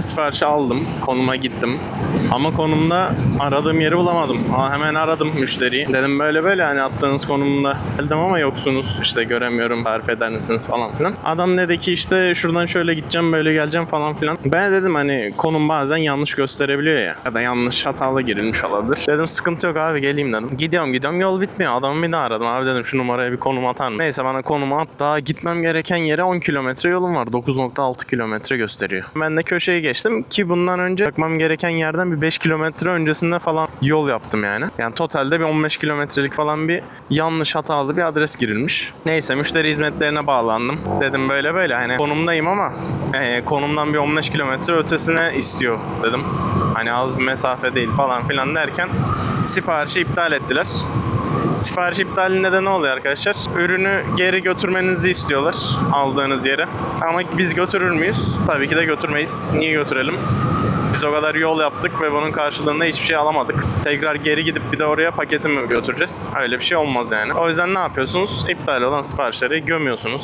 Siparişi aldım. Konuma gittim. Ama konumda aradığım yeri bulamadım. Aa, hemen aradım müşteriyi. Dedim böyle böyle hani attığınız konumda geldim ama yoksunuz. İşte göremiyorum tarif eder misiniz falan filan. Adam dedi ki işte şuradan şöyle gideceğim böyle geleceğim falan filan. Ben dedim hani konum bazen yanlış gösterebiliyor ya. Ya da yanlış hatalı girilmiş olabilir. Dedim sıkıntı yok abi geleyim dedim. Gidiyorum gidiyorum yol bitmiyor. Adamı bir daha aradım. Abi dedim şu numaraya bir konum atar mısın? Neyse bana konumu at. Daha gitmem gereken yere 10 kilometre yolum var. 9.6 kilometre gösteriyor. Ben de köşeyi geçtim ki bundan önce bakmam gereken yerden bir 5 kilometre öncesinde falan yol yaptım yani. Yani totalde bir 15 kilometrelik falan bir yanlış hatalı bir adres girilmiş. Neyse müşteri hizmetlerine bağlandım. Dedim böyle böyle hani konumdayım ama e, konumdan bir 15 kilometre ötesine istiyor dedim. Hani az bir mesafe değil falan filan derken siparişi iptal ettiler. Sipariş iptalinde de ne oluyor arkadaşlar? Ürünü geri götürmenizi istiyorlar aldığınız yere. Ama biz götürür müyüz? Tabii ki de götürmeyiz. Niye götürelim? Biz o kadar yol yaptık ve bunun karşılığında hiçbir şey alamadık. Tekrar geri gidip bir de oraya paketi mi götüreceğiz? Öyle bir şey olmaz yani. O yüzden ne yapıyorsunuz? İptal olan siparişleri gömüyorsunuz.